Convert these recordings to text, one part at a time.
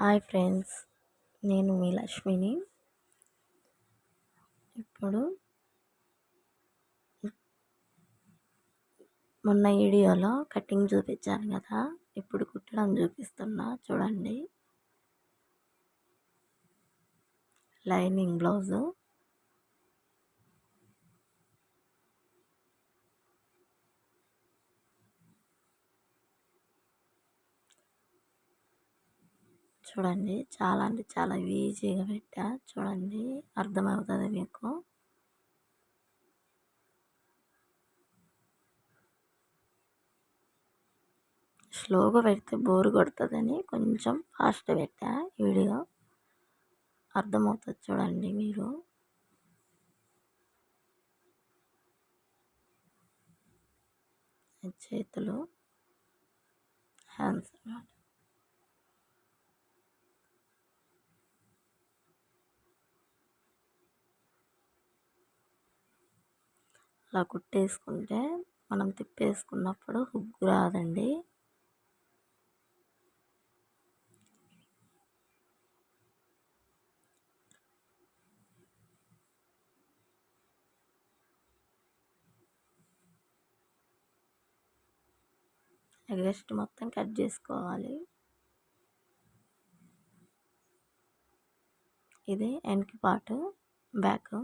Hi friends నేను మీ లక్ష్మిని. ఇప్పుడు మొన్న వీడియోలో కటింగ్ చూపించాను కదా ఇప్పుడు కుట్టడం చూపిస్తున్నా చూడండి. Lining blouse. చూడండి. చాలా అంటే చాలా ఈజీగా పెట్టా. చూడండి. అర్థమవుతుంది మీకు? స్లోగా పెడితే బోర్ కొడుతుందని కొంచెం ఫాస్ట్ పెట్టా వీడియో. అర్థమవుతుంది చూడండి మీరు. చేతులు. హ్యాండ్స్. అలా కుట్టేసుకుంటే మనం తిప్పేసుకున్నప్పుడు హుగ్గు రాదండి. ఎగస్ట్ మొత్తం కట్ చేసుకోవాలి. ఇది వెనక పార్ట్ బ్యాక్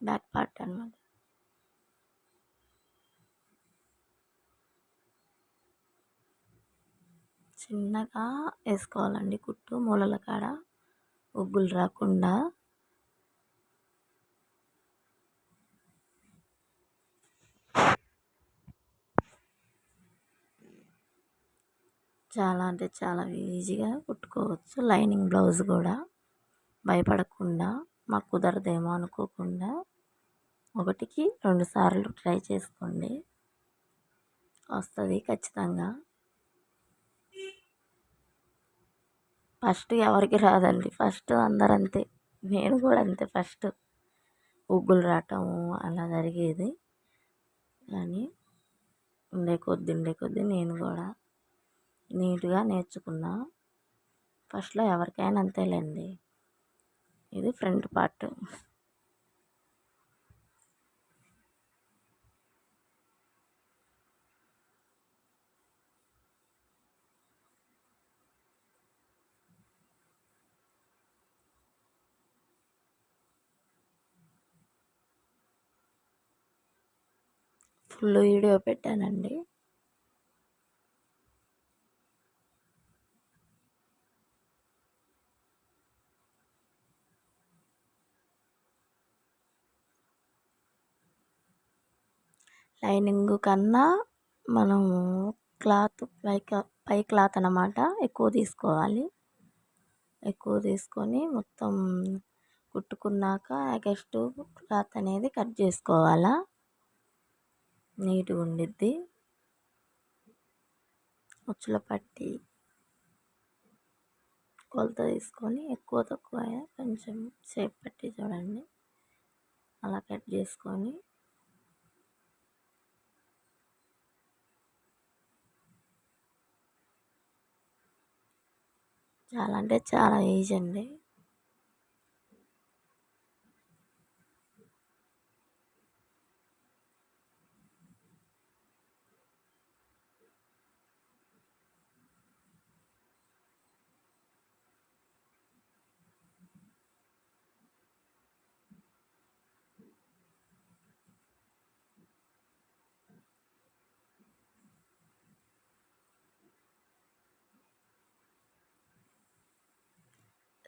బ్యాక్ పార్ట్ అనమాట చిన్నగా వేసుకోవాలండి కుట్టు మూలల కాడ. ఉగ్గులు రాకుండా. చాలా అంటే చాలా ఈజీగా కుట్టుకోవచ్చు. లైనింగ్ బ్లౌజ్ కూడా భయపడకుండా మాకు కుదరదేమో అనుకోకుండా. ఒకటికి రెండు సార్లు ట్రై చేసుకోండి. వస్తుంది ఖచ్చితంగా. ఫస్ట్ ఎవరికి రాదండి. ఫస్ట్ అందరంతే. నేను కూడా అంతే ఫస్ట్. ఉగ్గులు రావటం అలా జరిగేది. కానీ ఉండే కొద్ది ఉండే కొద్ది నేను కూడా నీట్గా నేర్చుకున్నా. ఫస్ట్లో ఎవరికైనా అంతేలేండి. ఇది ఫ్రంట్ పార్ట్. ఫుల్ వీడియో పెట్టానండి. లైనింగ్ కన్నా మనము క్లాత్ పై పై క్లాత్ అన్నమాట ఎక్కువ తీసుకోవాలి. ఎక్కువ తీసుకొని మొత్తం కుట్టుకున్నాక అగస్ట్ క్లాత్ అనేది కట్ చేసుకోవాలా. నీట్గా ఉండిద్ది. ఉచ్చుల పట్టి కొలత తీసుకొని ఎక్కువ తక్కువ కొంచెం షేప్ పట్టి చూడండి. అలా కట్ చేసుకొని చాలా అంటే చాలా ఈజీ అండి.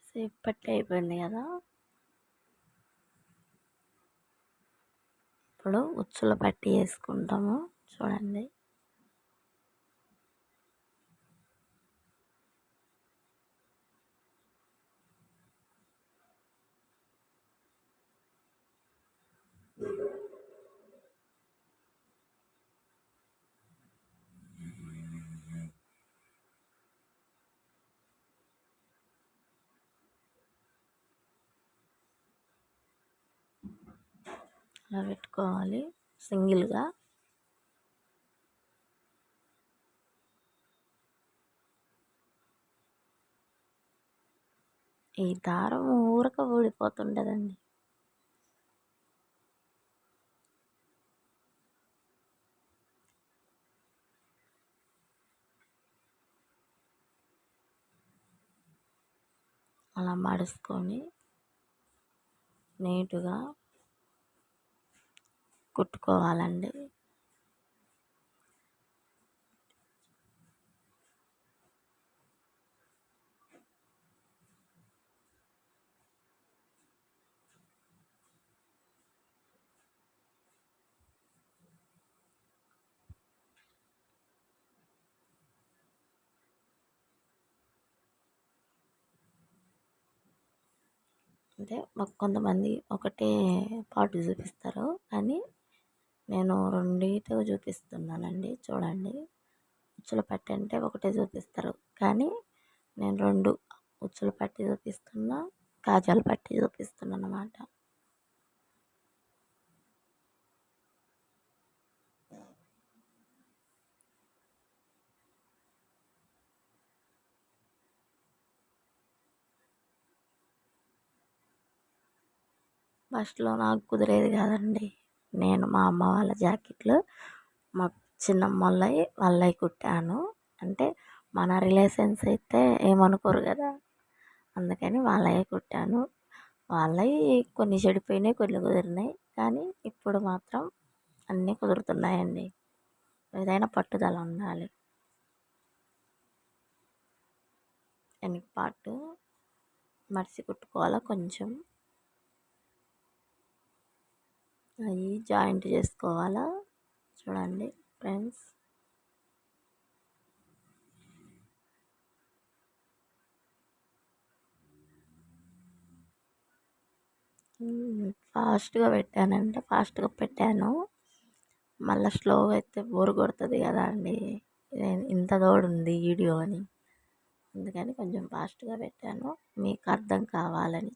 సేపు పట్టి అయిపోయింది కదా. ఇప్పుడు ఉచ్చుల పట్టి వేసుకుంటాము. చూడండి. అలా పెట్టుకోవాలి. సింగిల్గా. ఈ దారం ఊరక ఊడిపోతుండదండి. అలా మడుచుకొని నీటుగా కుట్టుకోవాలండి. అంటే మాకు కొంతమంది ఒకటే పాటు చూపిస్తారు. కానీ నేను రెండింటిగా చూపిస్తున్నానండి. చూడండి. ఉచ్చుల పట్టి అంటే ఒకటే చూపిస్తారు. కానీ నేను రెండు ఉచ్చుల పట్టి చూపిస్తున్నా కాజాల పట్టి చూపిస్తున్నాను అన్నమాట ఫస్ట్లో నాకు కుదిరేది కాదండి. నేను మా అమ్మ వాళ్ళ జాకెట్లు మా చిన్నమ్మ వాళ్ళవి వాళ్ళవి కుట్టాను. అంటే మన రిలేషన్స్ అయితే ఏమనుకోరు కదా? అందుకని వాళ్ళవే కుట్టాను. వాళ్ళవి కొన్ని చెడిపోయినాయి కొన్ని కుదిరినాయి. కానీ ఇప్పుడు మాత్రం అన్నీ కుదురుతున్నాయండి. ఏదైనా పట్టుదల ఉండాలి. వెనక పాటు మడిచి కుట్టుకోవాలా కొంచెం. అవి జాయింట్ చేసుకోవాలా? చూడండి ఫ్రెండ్స్. ఫాస్ట్గా పెట్టానంటే ఫాస్ట్గా పెట్టాను. మళ్ళీ స్లోగా అయితే బోర్ కొడుతుంది కదా అండి. ఇంత తోడు ఉంది వీడియో అని. అందుకని కొంచెం ఫాస్ట్గా పెట్టాను. మీకు అర్థం కావాలని.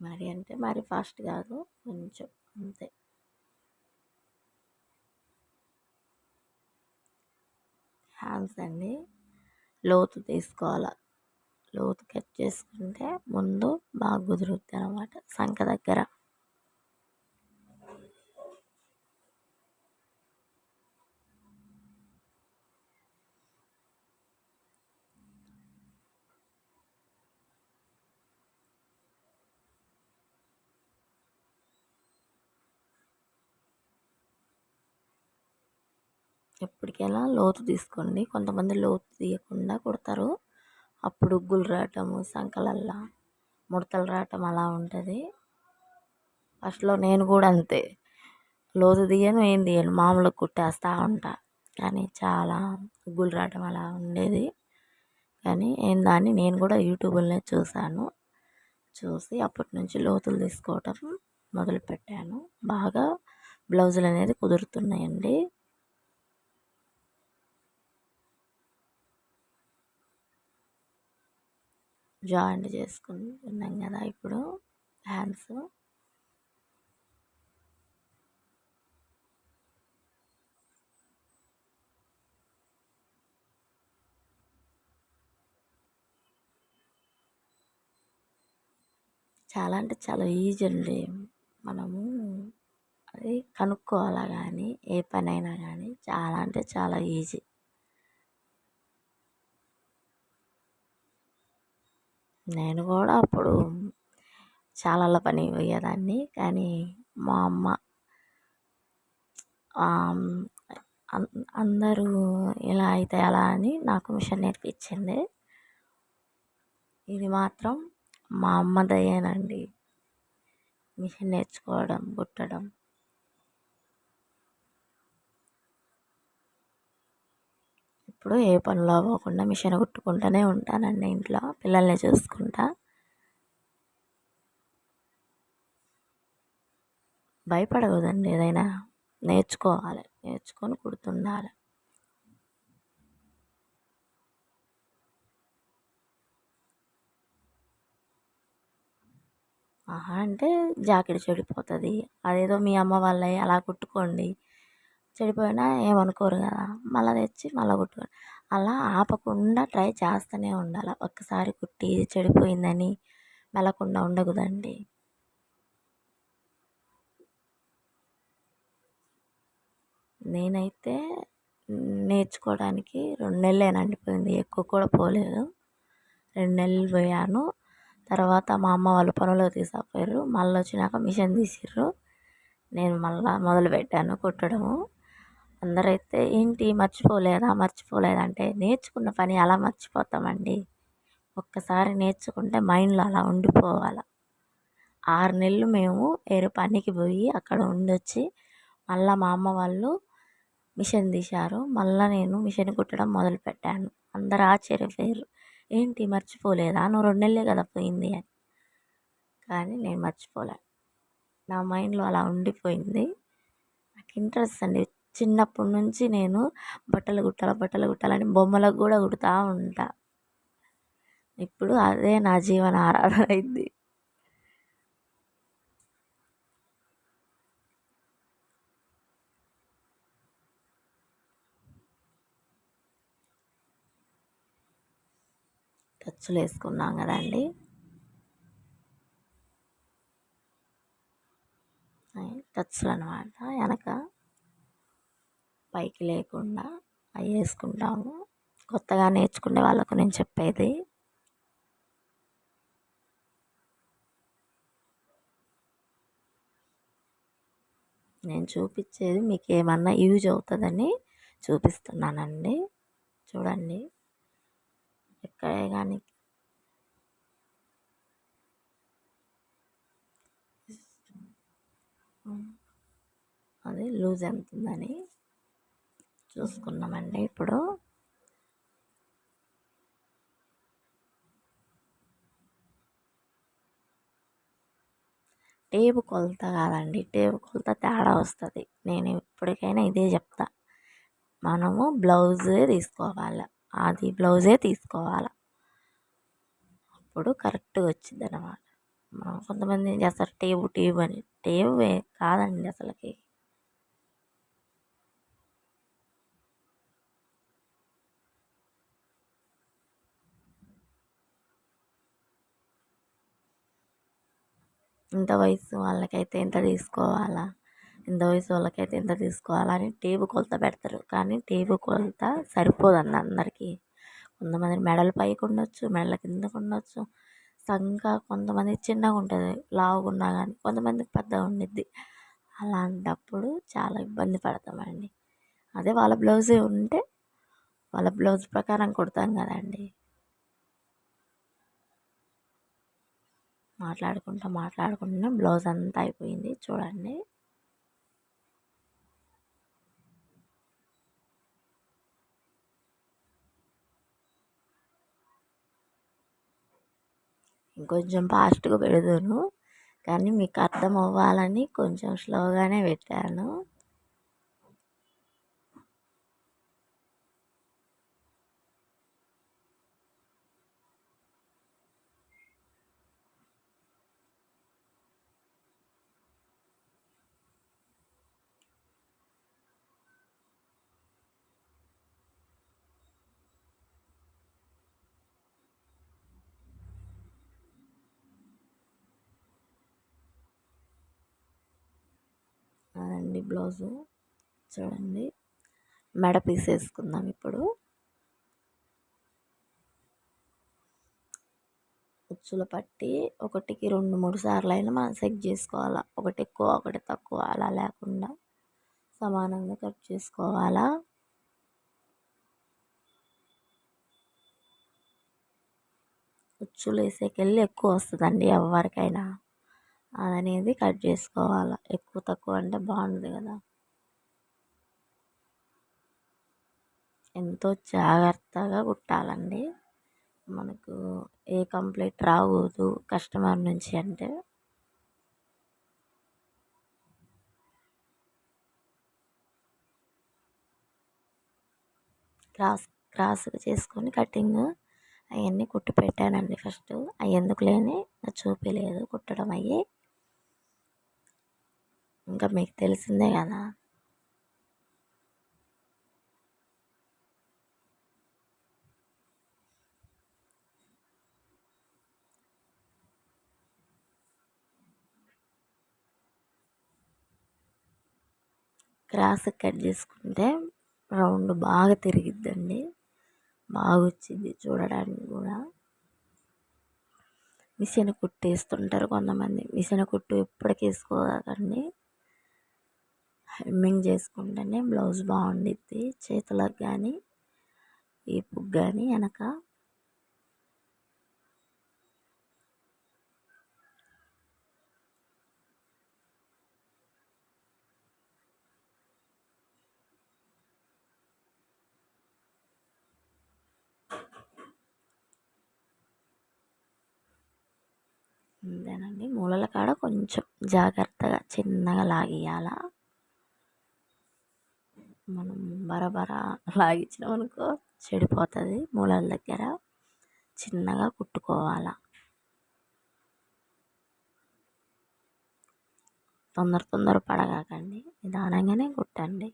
మరి అంటే మరి ఫాస్ట్ కాదు కొంచెం అంతే. హ్యాండ్స్ అండి. లోతు తీసుకోవాలి. లోతు కట్ చేసుకుంటే ముందు బాగా కుదురుద్ది అనమాట సంఖ దగ్గర. ఎప్పటికైనా లోతు తీసుకోండి. కొంతమంది లోతు తీయకుండా కుడతారు. అప్పుడు ఉగ్గులు రావటము సంకలల్లా ముడతలు రావటం అలా ఉంటుంది. ఫస్ట్లో నేను కూడా అంతే. లోతు తీయను ఏం తీయను మామూలుగా కుట్టేస్తూ ఉంటా. కానీ చాలా ఉగ్గులు రావటం అలా ఉండేది. కానీ ఏం దాన్ని నేను కూడా యూట్యూబ్లోనే చూశాను. చూసి అప్పటి నుంచి లోతులు తీసుకోవటం మొదలుపెట్టాను. బాగా బ్లౌజులు అనేది కుదురుతున్నాయండి. జాయింట్ చేసుకుంటున్నాం కదా ఇప్పుడు హ్యాండ్స్. చాలా అంటే చాలా ఈజీ అండి. మనము అది కనుక్కోవాలా కానీ ఏ పని అయినా కానీ చాలా అంటే చాలా ఈజీ నేను కూడా అప్పుడు చాలా పని పోయేదాన్ని. కానీ మా అమ్మ అందరూ ఇలా అయితే అలా అని నాకు మిషన్ నేర్పించింది. ఇది మాత్రం మా అమ్మ దయేనండి. మిషన్ నేర్చుకోవడం కుట్టడం. ఇప్పుడు ఏ పనిలో అవ్వకుండా మిషన్ కుట్టుకుంటూనే ఉంటానండి ఇంట్లో. పిల్లల్ని చూసుకుంటా. భయపడకూడదండి ఏదైనా. నేర్చుకోవాలి. నేర్చుకొని కుడుతుండాలి. ఆహా అంటే జాకెట్ చెడిపోతుంది. అదేదో మీ అమ్మ వాళ్ళవి అలా కుట్టుకోండి. చెడిపోయినా ఏమనుకోరు కదా. మళ్ళీ తెచ్చి మళ్ళీ కుట్టుకొని అలా ఆపకుండా ట్రై చేస్తూనే ఉండాలి. ఒక్కసారి కుట్టి చెడిపోయిందని మెలకుండా ఉండకూడదండి. నేనైతే నేర్చుకోవడానికి రెండు నెలలేనండి పోయింది ఎక్కువ కూడా పోలేదు. రెండు నెలలు పోయాను. తర్వాత మా అమ్మ వాళ్ళు పనులు తీసుకుపోయారు మళ్ళీ వచ్చినాక మిషన్ తీసిర్రు. నేను మళ్ళీ మొదలుపెట్టాను కుట్టడము. అందరైతే ఏంటి మర్చిపోలేదా? మర్చిపోలేదా అంటే నేర్చుకున్న పని అలా మర్చిపోతామండి. ఒక్కసారి నేర్చుకుంటే మైండ్లో అలా ఉండిపోవాలి. ఆరు నెలలు మేము వేరే పనికి పోయి అక్కడ ఉండొచ్చి మళ్ళీ మా అమ్మ వాళ్ళు మిషన్ తీశారు. మళ్ళీ నేను మిషన్ కుట్టడం మొదలుపెట్టాను అందరు ఆశ్చర్యపోయారు ఏంటి మర్చిపోలేదా? నువ్వు రెండు నెలలే కదా పోయింది అని. కానీ నేను మర్చిపోలే. నా మైండ్లో అలా ఉండిపోయింది. నాకు ఇంట్రెస్ట్ అండి చిన్నప్పటి నుంచి నేను బట్టలు కుట్టాలి బట్టలు కుట్టాలని బొమ్మలకు కూడా కుడుతూ ఉంటా. ఇప్పుడు అదే నా జీవన ఆరాధన అయింది. ఖర్చులు వేసుకున్నాం కదండి. టచ్లు అనమాట వెనక పైకి లేకుండా అవి వేసుకుంటాము కొత్తగా నేర్చుకునే వాళ్ళకు నేను చెప్పేది. నేను చూపించేది మీకు ఏమన్నా యూజ్ అవుతుందని చూపిస్తున్నానండి. చూడండి. ఎక్కడే కానీ అది లూజ్ ఎంత ఉందని చూసుకున్నామండి ఇప్పుడు. టేపు కొలత కాదండి టేపు కొలత తేడా వస్తుంది. నేను ఎప్పటికైనా ఇదే చెప్తా. మనము బ్లౌజే తీసుకోవాలి అది బ్లౌజే తీసుకోవాలి. అప్పుడు కరెక్ట్గా వచ్చింది మనం కొంతమంది ఏం చేస్తారు టేబు టేబు అని టేబు కాదండి అసలుకి. ఇంత వయసు వాళ్ళకైతే ఎంత తీసుకోవాలా? ఇంత వయసు వాళ్ళకైతే ఎంత తీసుకోవాలా అని టేపు కొలత పెడతారు. కానీ టేపు కొలత సరిపోదండి అందరికీ. కొంతమంది మెడలు పైకి ఉండొచ్చు మెడల కిందకు ఉండొచ్చు సంఖ కొంతమంది చిన్నగా ఉంటుంది లావుగా ఉన్నా కానీ కొంతమందికి పెద్దగా ఉండిద్ది. అలాంటప్పుడు చాలా ఇబ్బంది పడతామండి. అదే వాళ్ళ బ్లౌజే ఉంటే వాళ్ళ బ్లౌజ్ ప్రకారం కుడతాం కదండి. మాట్లాడుకుంటా మాట్లాడుకుంటూనే బ్లౌజ్ అంతా అయిపోయింది. చూడండి. ఇంకొంచెం ఫాస్ట్గా పెడతాను కానీ మీకు అర్థం అవ్వాలని కొంచెం స్లోగానే పెట్టాను. అదండి బ్లౌజు. చూడండి. మెడ పీస్ వేసుకుందాం ఇప్పుడు. ఉచ్చుల పట్టి ఒకటికి రెండు మూడు సార్లు అయినా మనం సెట్ చేసుకోవాలా. ఒకటి ఎక్కువ ఒకటి తక్కువ అలా లేకుండా సమానంగా కట్ చేసుకోవాలా. ఉచ్చులు వేసేకెళ్ళి ఎక్కువ వస్తుందండి ఎవరికైనా. అనేది కట్ చేసుకోవాలి. ఎక్కువ తక్కువ అంటే బాగుండదు కదా. ఎంతో జాగ్రత్తగా కుట్టాలండి. మనకు ఏ కంప్లైంట్ రాకూడదు కస్టమర్ నుంచి అంటే. క్రాస్ క్రాస్గా చేసుకొని కటింగ్ అవన్నీ కుట్టి పెట్టానండి ఫస్ట్. అవి ఎందుకు లేని చూపించలేదు కుట్టడం అయ్యి. ఇంకా మీకు తెలిసిందే కదా. క్రాస్ కట్ చేసుకుంటే రౌండ్ బాగా తిరిగిద్దండి. బాగా వచ్చింది చూడడానికి కూడా. మిషన్ కుట్టేస్తుంటారు కొంతమంది. మిషన్ కుట్టు ఎప్పటికి వేసుకోకండి. హెమ్మింగ్ చేసుకుంటేనే బ్లౌజ్ బాగుండిద్ది. చేతులకు కానీ ఈపుకి కానీ వెనక. అంతేనండి. మూలల కాడ కొంచెం జాగ్రత్తగా చిన్నగా లాగియాల? మనం బరబరా లాగించినాం అనుకో చెడిపోతుంది మూలల దగ్గర. చిన్నగా కుట్టుకోవాలి. తొందర తొందర పడగాకండి. నిదానంగానే కుట్టండి.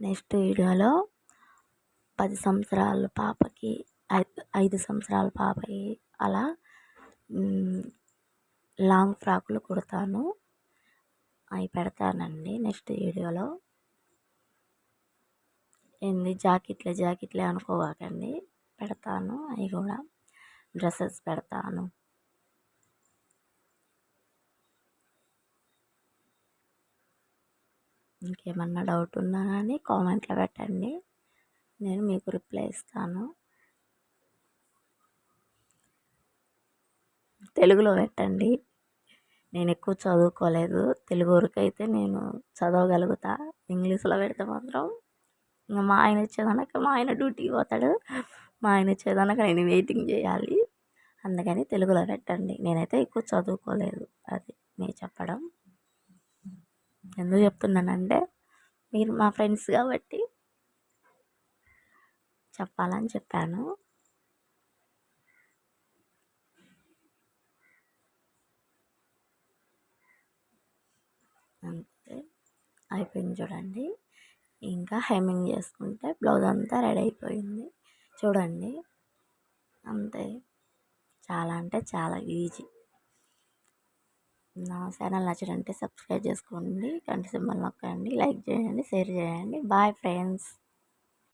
నెక్స్ట్ వీడియోలో పది సంవత్సరాల పాపకి ఐదు ఐదు సంవత్సరాల పాపకి అలా లాంగ్ ఫ్రాకులు కుడతాను. అవి పెడతానండి నెక్స్ట్ వీడియోలో. ఏంది జాకెట్లే జాకెట్లే అనుకోవాకండి. పెడతాను అవి కూడా డ్రెస్సెస్ పెడతాను. ఇంకేమన్నా డౌట్ ఉన్నా కానీ కామెంట్లో పెట్టండి. నేను మీకు రిప్లై ఇస్తాను. తెలుగులో పెట్టండి. నేను ఎక్కువ చదువుకోలేదు. తెలుగు వరకు అయితే నేను చదవగలుగుతా. ఇంగ్లీష్లో పెడితే మాత్రం ఇంకా మా ఆయన వచ్చేదనక మా ఆయన డ్యూటీకి పోతాడు. మా ఆయన వచ్చేదాకా నేను వెయిటింగ్ చేయాలి. అందుకని తెలుగులో పెట్టండి. నేనైతే ఎక్కువ చదువుకోలేదు. అది మీరు చెప్పడం. ఎందుకు చెప్తున్నానంటే మీరు మా ఫ్రెండ్స్ కాబట్టి చెప్పాలని చెప్పాను. అంతే. అయిపోయింది చూడండి. ఇంకా హెమ్మింగ్ చేసుకుంటే బ్లౌజ్ అంతా రెడీ అయిపోయింది. చూడండి. అంతే. చాలా అంటే చాలా ఈజీ. నా ఛానల్ నచ్చడంటే సబ్స్క్రైబ్ చేసుకోండి. గంట సింబల్ నొక్కండి. లైక్ చేయండి షేర్ చేయండి. Bye friends.